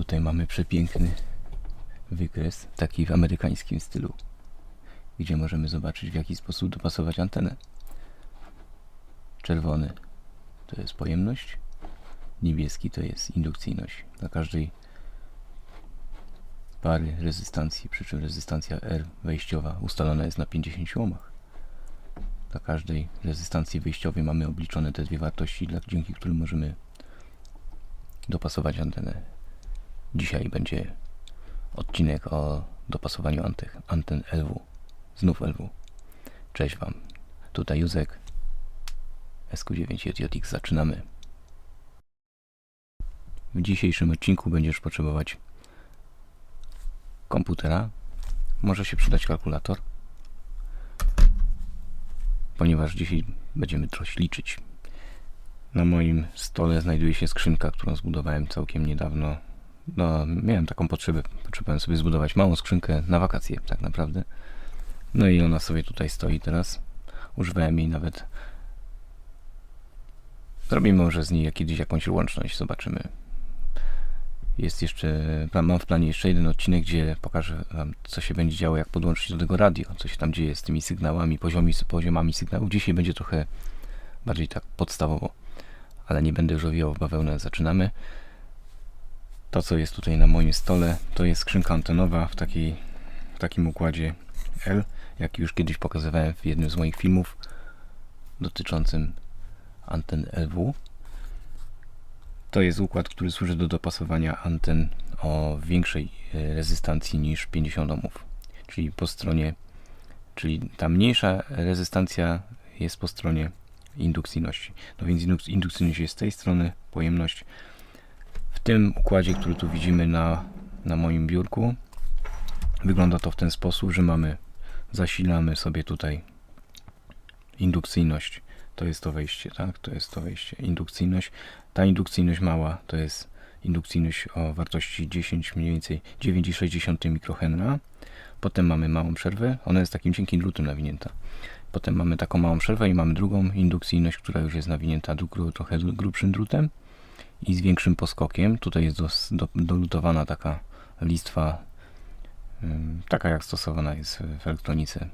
Tutaj mamy przepiękny wykres, taki w amerykańskim stylu, gdzie możemy zobaczyć w jaki sposób dopasować antenę. Czerwony to jest pojemność, niebieski to jest indukcyjność. Dla każdej pary rezystancji, przy czym rezystancja R wejściowa ustalona jest na 50 ohmach. Dla każdej rezystancji wyjściowej mamy obliczone te dwie wartości, dzięki którym możemy dopasować antenę. Dzisiaj będzie odcinek o dopasowaniu anten, anten LW. Znów LW. Cześć Wam. Tutaj Józek. SQ9JX. Zaczynamy. W dzisiejszym odcinku będziesz potrzebować komputera. Może się przydać kalkulator. Ponieważ dzisiaj będziemy coś liczyć. Na moim stole znajduje się skrzynka, którą zbudowałem całkiem niedawno. No, miałem taką potrzebę. Potrzebowałem sobie zbudować małą skrzynkę na wakacje, tak naprawdę. No i ona sobie tutaj stoi teraz. Używałem jej nawet. Zrobimy może z niej kiedyś jakąś łączność, zobaczymy. Jest jeszcze, mam w planie jeszcze jeden odcinek, gdzie pokażę Wam, co się będzie działo, jak podłączyć do tego radio, co się tam dzieje z tymi sygnałami, poziomi, poziomami sygnałów. Dzisiaj będzie trochę bardziej tak podstawowo, ale nie będę już owijał w bawełnę. Zaczynamy. To, co jest tutaj na moim stole, to jest skrzynka antenowa w, takiej, w takim układzie L, jak już kiedyś pokazywałem w jednym z moich filmów dotyczącym anten LW. To jest układ, który służy do dopasowania anten o większej e, rezystancji niż 50 ohmów. Czyli po stronie, czyli ta mniejsza rezystancja jest po stronie indukcyjności. No więc induk- indukcyjność jest z tej strony, pojemność w tym układzie, który tu widzimy na, na moim biurku, wygląda to w ten sposób, że mamy, zasilamy sobie tutaj indukcyjność. To jest to wejście, tak? To jest to wejście. Indukcyjność. Ta indukcyjność mała to jest indukcyjność o wartości 10 mniej więcej 9,6 mikrohenra. Potem mamy małą przerwę. Ona jest takim cienkim drutem nawinięta. Potem mamy taką małą przerwę i mamy drugą indukcyjność, która już jest nawinięta dru- trochę grubszym drutem i z większym poskokiem. Tutaj jest dos, do, dolutowana taka listwa, taka jak stosowana jest w elektronice,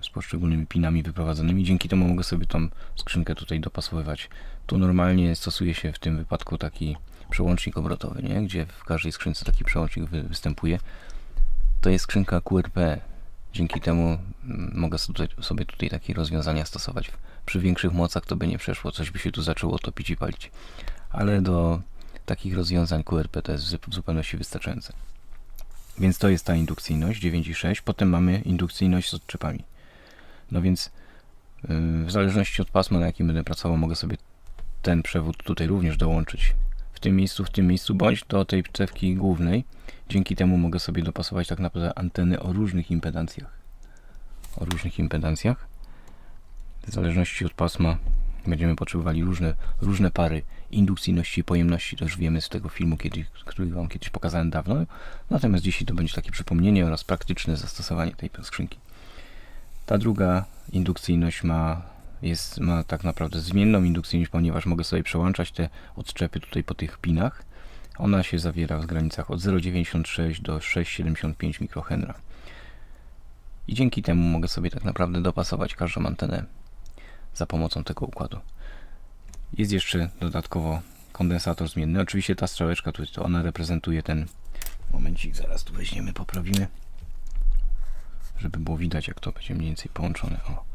z poszczególnymi pinami wyprowadzonymi. Dzięki temu mogę sobie tą skrzynkę tutaj dopasowywać. Tu normalnie stosuje się w tym wypadku taki przełącznik obrotowy, nie? gdzie w każdej skrzynce taki przełącznik wy, występuje. To jest skrzynka QRP. Dzięki temu mm, mogę sobie tutaj, takie rozwiązania stosować. Przy większych mocach to by nie przeszło, coś by się tu zaczęło topić i palić. Ale do takich rozwiązań QRP to jest w zupełności wystarczające. Więc to jest ta indukcyjność 9,6. Potem mamy indukcyjność z odczepami. No więc yy, w zależności od pasma, na jakim będę pracował, mogę sobie ten przewód tutaj również dołączyć tym miejscu, w tym miejscu, bądź do tej cewki głównej. Dzięki temu mogę sobie dopasować tak naprawdę anteny o różnych impedancjach. O różnych impedancjach. W zależności od pasma będziemy potrzebowali różne, różne pary indukcyjności i pojemności. To już wiemy z tego filmu, kiedy, który Wam kiedyś pokazałem dawno. Natomiast dzisiaj to będzie takie przypomnienie oraz praktyczne zastosowanie tej skrzynki. Ta druga indukcyjność ma, jest, ma tak naprawdę zmienną indukcyjność, ponieważ mogę sobie przełączać te odczepy tutaj po tych pinach. Ona się zawiera w granicach od 0,96 do 6,75 mikrohenra. I dzięki temu mogę sobie tak naprawdę dopasować każdą antenę za pomocą tego układu. Jest jeszcze dodatkowo kondensator zmienny. Oczywiście ta strzałeczka, tu to ona reprezentuje ten momencik, zaraz tu weźmiemy, poprawimy żeby było widać, jak to będzie mniej więcej połączone. O.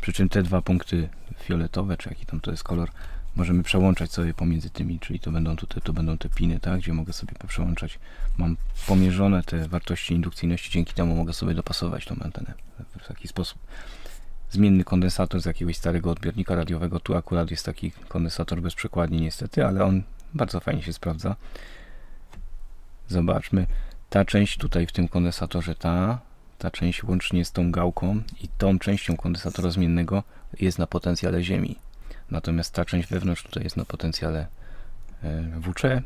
Przy czym te dwa punkty fioletowe, czy jaki tam to jest kolor, możemy przełączać sobie pomiędzy tymi, czyli to będą tutaj, to będą te piny, tak, gdzie mogę sobie przełączać. Mam pomierzone te wartości indukcyjności, dzięki temu mogę sobie dopasować tą antenę w taki sposób. Zmienny kondensator z jakiegoś starego odbiornika radiowego. Tu akurat jest taki kondensator bez przekładni niestety, ale on bardzo fajnie się sprawdza. Zobaczmy. Ta część tutaj w tym kondensatorze, ta, ta część łącznie z tą gałką i tą częścią kondensatora zmiennego jest na potencjale Ziemi. Natomiast ta część wewnątrz tutaj jest na potencjale e, WC.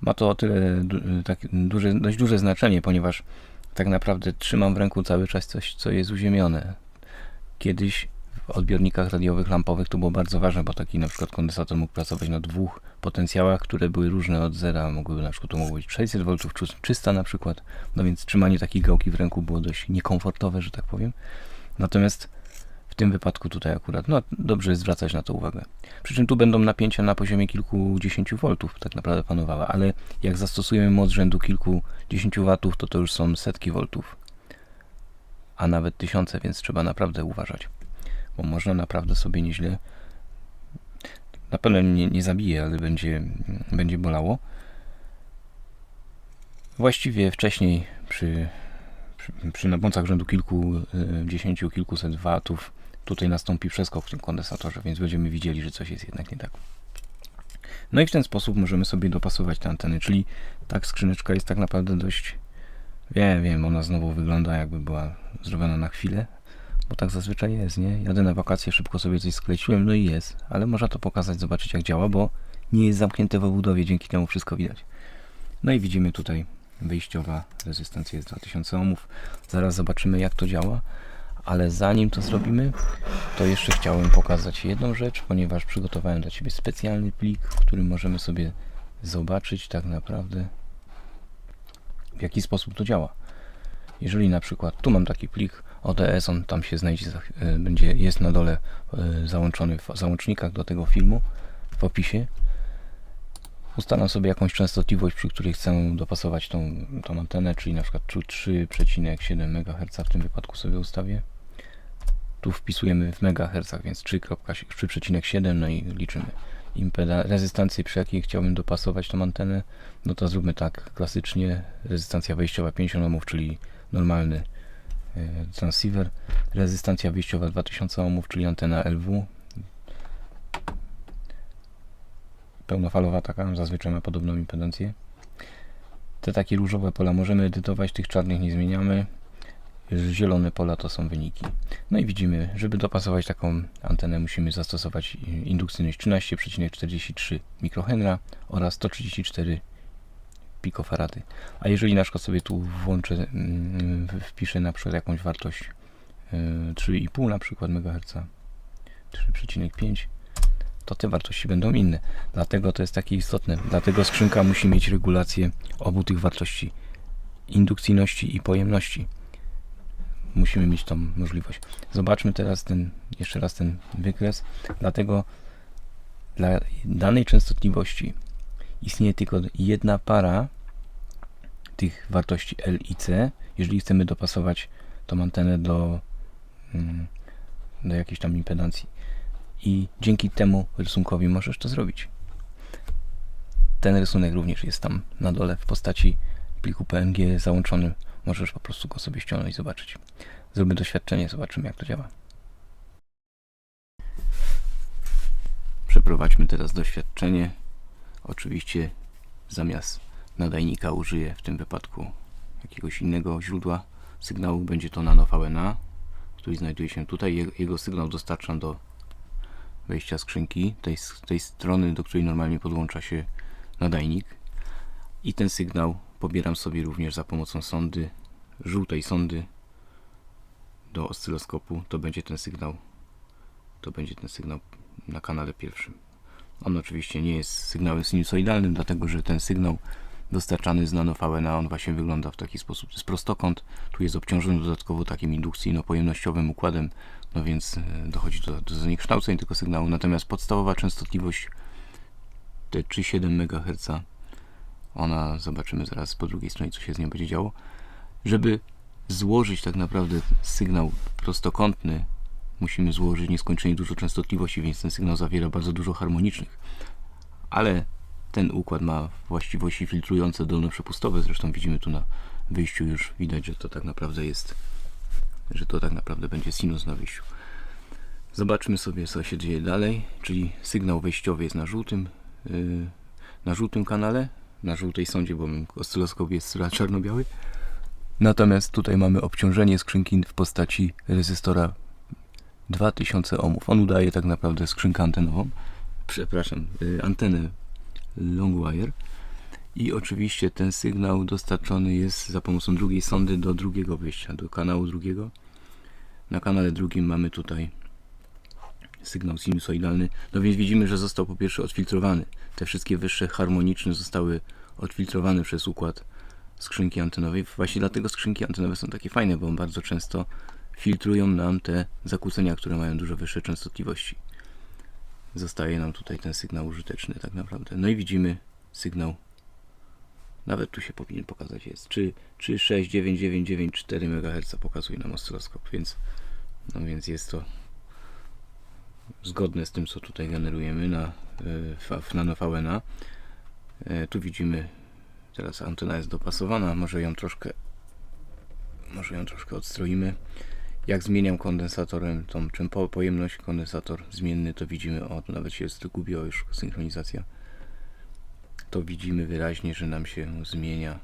Ma to o tyle du, tak, duże, dość duże znaczenie, ponieważ tak naprawdę trzymam w ręku cały czas coś, co jest uziemione. Kiedyś w odbiornikach radiowych, lampowych to było bardzo ważne, bo taki na przykład kondensator mógł pracować na dwóch potencjałach, które były różne od zera, mogły na przykład to mogło być 600 V, czy 300 na przykład, no więc trzymanie takiej gałki w ręku było dość niekomfortowe, że tak powiem. Natomiast w tym wypadku tutaj akurat, no dobrze jest zwracać na to uwagę. Przy czym tu będą napięcia na poziomie kilkudziesięciu voltów tak naprawdę panowały, ale jak zastosujemy moc rzędu kilkudziesięciu watów, to to już są setki voltów, a nawet tysiące, więc trzeba naprawdę uważać, bo można naprawdę sobie nieźle, na pewno nie, nie zabije, ale będzie, będzie bolało. Właściwie wcześniej przy, przy, przy napęcach rzędu kilkudziesięciu, kilkuset watów tutaj nastąpi przeskok w tym kondensatorze, więc będziemy widzieli, że coś jest jednak nie tak. No i w ten sposób możemy sobie dopasować te anteny, czyli tak skrzyneczka jest tak naprawdę dość, wiem, wiem, ona znowu wygląda jakby była zrobiona na chwilę, bo tak zazwyczaj jest, nie? Jadę na wakacje, szybko sobie coś skleciłem, no i jest, ale można to pokazać, zobaczyć jak działa, bo nie jest zamknięte w obudowie, dzięki temu wszystko widać. No i widzimy tutaj wyjściowa rezystancja jest 2000 ohmów. Zaraz zobaczymy jak to działa, ale zanim to zrobimy, to jeszcze chciałem pokazać jedną rzecz, ponieważ przygotowałem dla Ciebie specjalny plik, w którym możemy sobie zobaczyć tak naprawdę w jaki sposób to działa. Jeżeli na przykład tu mam taki plik ODS, on tam się znajdzie, y, będzie, jest na dole y, załączony w załącznikach do tego filmu w opisie. Ustalam sobie jakąś częstotliwość, przy której chcę dopasować tą, tą antenę, czyli na przykład tu 3,7 MHz w tym wypadku sobie ustawię. Tu wpisujemy w MHz, więc 3,7 3,7 no i liczymy rezystancję, przy jakiej chciałbym dopasować tą antenę. No to zróbmy tak klasycznie. Rezystancja wejściowa 50 ohmów, czyli normalny transceiver. Rezystancja wyjściowa 2000 ohmów, czyli antena LW. Pełnofalowa taka, zazwyczaj ma podobną impedancję. Te takie różowe pola możemy edytować, tych czarnych nie zmieniamy. Zielone pola to są wyniki. No i widzimy, żeby dopasować taką antenę musimy zastosować indukcyjność 13,43 mikrohenra oraz 134 pikofarady. A jeżeli na przykład sobie tu włączę, mm, wpiszę na przykład jakąś wartość y, 3,5 na przykład MHz, 3,5 to te wartości będą inne. Dlatego to jest takie istotne. Dlatego skrzynka musi mieć regulację obu tych wartości indukcyjności i pojemności. Musimy mieć tą możliwość. Zobaczmy teraz ten, jeszcze raz ten wykres. Dlatego dla danej częstotliwości istnieje tylko jedna para tych wartości L i C, jeżeli chcemy dopasować tą antenę do, mm, do jakiejś tam impedancji i dzięki temu rysunkowi możesz to zrobić. Ten rysunek również jest tam na dole w postaci pliku PNG załączony. Możesz po prostu go sobie ściągnąć i zobaczyć. Zróbmy doświadczenie, zobaczymy jak to działa. Przeprowadźmy teraz doświadczenie. Oczywiście zamiast nadajnika użyję w tym wypadku jakiegoś innego źródła sygnału. Będzie to nano VNA, który znajduje się tutaj. Jego- sygnał dostarczam do wejścia skrzynki, tej, tej strony, do której normalnie podłącza się nadajnik. I ten sygnał pobieram sobie również za pomocą sondy, żółtej sondy do oscyloskopu. To będzie ten sygnał, to będzie ten sygnał na kanale pierwszym. On oczywiście nie jest sygnałem sinusoidalnym, dlatego że ten sygnał dostarczany z nano VNA, on właśnie wygląda w taki sposób. To jest prostokąt, tu jest obciążony dodatkowo takim indukcyjno-pojemnościowym układem, no więc e, dochodzi do, do zniekształceń tego sygnału. Natomiast podstawowa częstotliwość te 3,7 MHz, ona zobaczymy zaraz po drugiej stronie, co się z nią będzie działo. Żeby złożyć tak naprawdę sygnał prostokątny, musimy złożyć nieskończenie dużo częstotliwości, więc ten sygnał zawiera bardzo dużo harmonicznych. Ale ten układ ma właściwości filtrujące dolnoprzepustowe, zresztą widzimy tu na wyjściu już widać, że to tak naprawdę jest, że to tak naprawdę będzie sinus na wyjściu. Zobaczmy sobie co się dzieje dalej, czyli sygnał wejściowy jest na żółtym, yy, na żółtym kanale, na żółtej sądzie, bo oscyloskop jest czarno-biały. Natomiast tutaj mamy obciążenie skrzynki w postaci rezystora 2000 ohmów. On udaje tak naprawdę skrzynkę antenową, przepraszam, y, antenę Longwire i oczywiście ten sygnał dostarczony jest za pomocą drugiej sondy do drugiego wyjścia, do kanału drugiego. Na kanale drugim mamy tutaj sygnał sinusoidalny. No więc widzimy, że został po pierwsze odfiltrowany. Te wszystkie wyższe harmoniczne zostały odfiltrowane przez układ skrzynki antenowej. Właśnie dlatego skrzynki antenowe są takie fajne, bo bardzo często filtrują nam te zakłócenia, które mają dużo wyższe częstotliwości. Zostaje nam tutaj ten sygnał użyteczny tak naprawdę. No i widzimy sygnał nawet tu się powinien pokazać jest 3, 3 6, 9, 9, 9, 4 MHz pokazuje nam oscyloskop, więc no więc jest to zgodne z tym, co tutaj generujemy na e, w- w nano VNA. E, Tu widzimy, teraz antena jest dopasowana, może ją troszkę może ją troszkę odstroimy. Jak zmieniam kondensatorem tą czym po- pojemność, kondensator zmienny, to widzimy, o nawet się zgubiła już synchronizacja. To widzimy wyraźnie, że nam się zmienia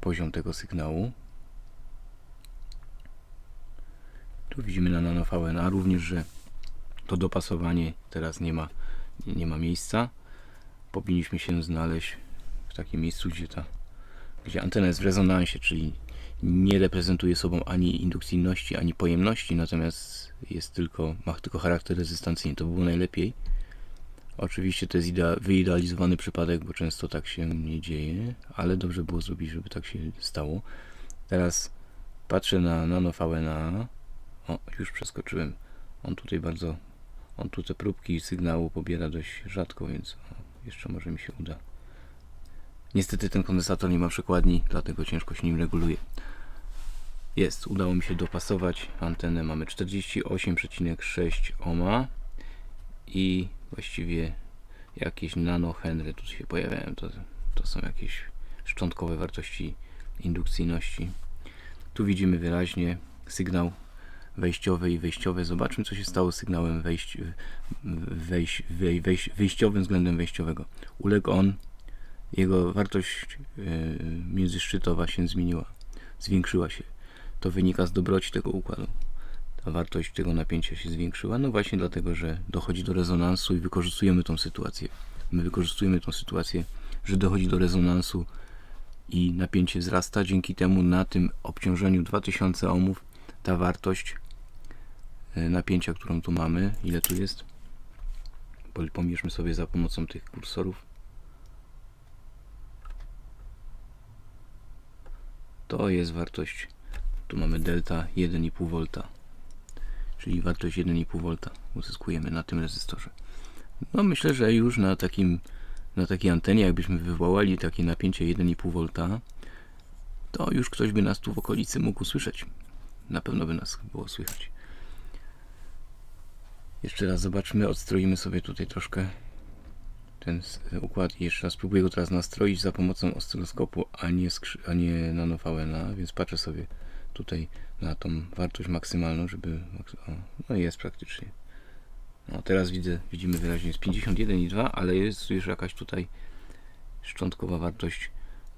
poziom tego sygnału. Tu widzimy na nano VNA również, że to dopasowanie teraz nie ma, nie ma miejsca. Powinniśmy się znaleźć w takim miejscu, gdzie ta gdzie antena jest w rezonansie, czyli nie reprezentuje sobą ani indukcyjności, ani pojemności, natomiast jest tylko, ma tylko charakter rezystancyjny. To by było najlepiej. Oczywiście to jest idea, wyidealizowany przypadek, bo często tak się nie dzieje, ale dobrze było zrobić, żeby tak się stało. Teraz patrzę na nano VNA. O, już przeskoczyłem. On tutaj bardzo, on tu te próbki sygnału pobiera dość rzadko, więc jeszcze może mi się uda. Niestety ten kondensator nie ma przekładni, dlatego ciężko się nim reguluje. Jest, udało mi się dopasować antenę. Mamy 48,6 ohma i właściwie jakieś nanohenry tu się pojawiają. To, to są jakieś szczątkowe wartości indukcyjności. Tu widzimy wyraźnie sygnał wejściowy i wyjściowy. Zobaczmy, co się stało z sygnałem wejść, wejść, wej, wejść, wyjściowym względem wejściowego. Uległ on, jego wartość yy, międzyszczytowa się zmieniła, zwiększyła się. To wynika z dobroci tego układu. Ta wartość tego napięcia się zwiększyła, no właśnie dlatego, że dochodzi do rezonansu i wykorzystujemy tą sytuację. My wykorzystujemy tą sytuację, że dochodzi do rezonansu i napięcie wzrasta. Dzięki temu na tym obciążeniu 2000 ohmów ta wartość e, napięcia, którą tu mamy, ile tu jest? Pomierzmy sobie za pomocą tych kursorów. To jest wartość, tu mamy delta 1,5 V, czyli wartość 1,5 V uzyskujemy na tym rezystorze. No myślę, że już na takim na takiej antenie, jakbyśmy wywołali takie napięcie 1,5 V, to już ktoś by nas tu w okolicy mógł usłyszeć. Na pewno by nas było słychać. Jeszcze raz zobaczmy, odstroimy sobie tutaj troszkę ten układ i jeszcze raz spróbuję go teraz nastroić za pomocą oscyloskopu, a nie, skrzy- a nie nano VNA, więc patrzę sobie tutaj na tą wartość maksymalną, żeby... O, no jest praktycznie. No teraz widzę, widzimy wyraźnie jest 51,2, ale jest już jakaś tutaj szczątkowa wartość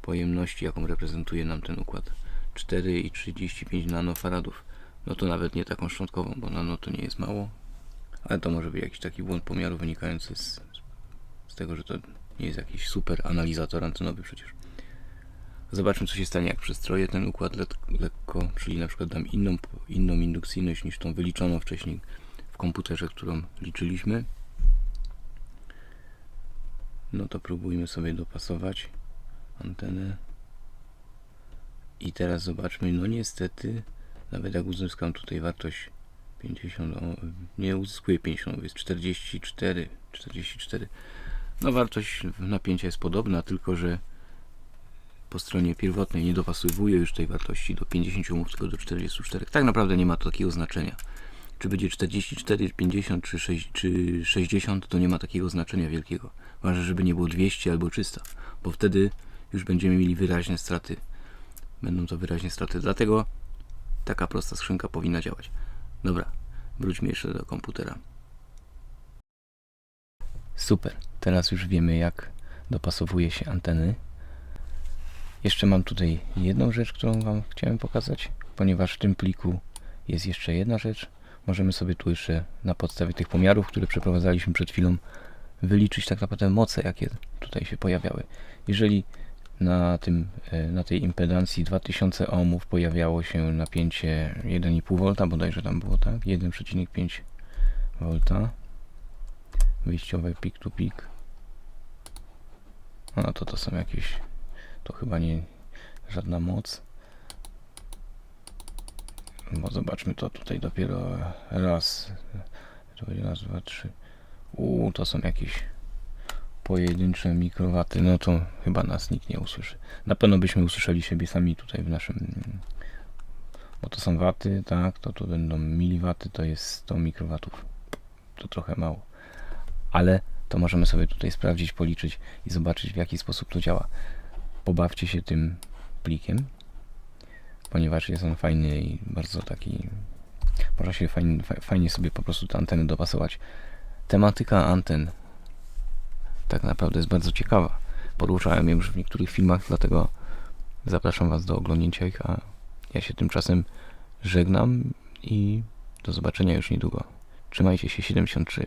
pojemności, jaką reprezentuje nam ten układ. 4,35 nanofaradów. No to nawet nie taką szczątkową, bo nano to nie jest mało, ale to może być jakiś taki błąd pomiaru wynikający z, z tego, że to nie jest jakiś super analizator antenowy przecież. Zobaczmy, co się stanie, jak przestroję ten układ lek- lekko, czyli na przykład dam inną, inną indukcyjność niż tą wyliczoną wcześniej w komputerze, którą liczyliśmy. No to próbujmy sobie dopasować antenę. I teraz zobaczmy, no niestety, nawet jak uzyskam tutaj wartość 50, o, nie uzyskuję 50, jest 44, 44. No wartość napięcia jest podobna, tylko że po stronie pierwotnej nie dopasowuje już tej wartości do 50 ohmów, tylko do 44. Tak naprawdę nie ma to takiego znaczenia. Czy będzie 44, 50 czy, 6, czy 60, to nie ma takiego znaczenia wielkiego. Ważne, żeby nie było 200 albo 300, bo wtedy już będziemy mieli wyraźne straty. Będą to wyraźnie straty. Dlatego taka prosta skrzynka powinna działać. Dobra, wróćmy jeszcze do komputera. Super, teraz już wiemy jak dopasowuje się anteny. Jeszcze mam tutaj jedną rzecz, którą Wam chciałem pokazać, ponieważ w tym pliku jest jeszcze jedna rzecz. Możemy sobie tu jeszcze na podstawie tych pomiarów, które przeprowadzaliśmy przed chwilą, wyliczyć tak naprawdę moce, jakie tutaj się pojawiały. Jeżeli na, tym, e, na tej impedancji 2000 ohmów pojawiało się napięcie 1,5 V, bodajże tam było tak, 1,5 V. Wyjściowe pik to pik. A to to są jakieś. To chyba nie żadna moc. Bo zobaczmy to tutaj dopiero raz. To będzie raz, dwa, trzy. Uuu, to są jakieś pojedyncze mikrowaty. No to chyba nas nikt nie usłyszy. Na pewno byśmy usłyszeli siebie sami tutaj w naszym. Bo to są waty, tak? To tu będą miliwaty, to jest 100 mikrowatów. To trochę mało. Ale to możemy sobie tutaj sprawdzić, policzyć i zobaczyć w jaki sposób to działa. Pobawcie się tym plikiem, ponieważ jest on fajny i bardzo taki. Można się fajnie, fajnie sobie po prostu te anteny dopasować. Tematyka anten tak naprawdę jest bardzo ciekawa. Poruszałem ją już w niektórych filmach, dlatego zapraszam Was do oglądnięcia ich, a ja się tymczasem żegnam i do zobaczenia już niedługo. Trzymajcie się 73.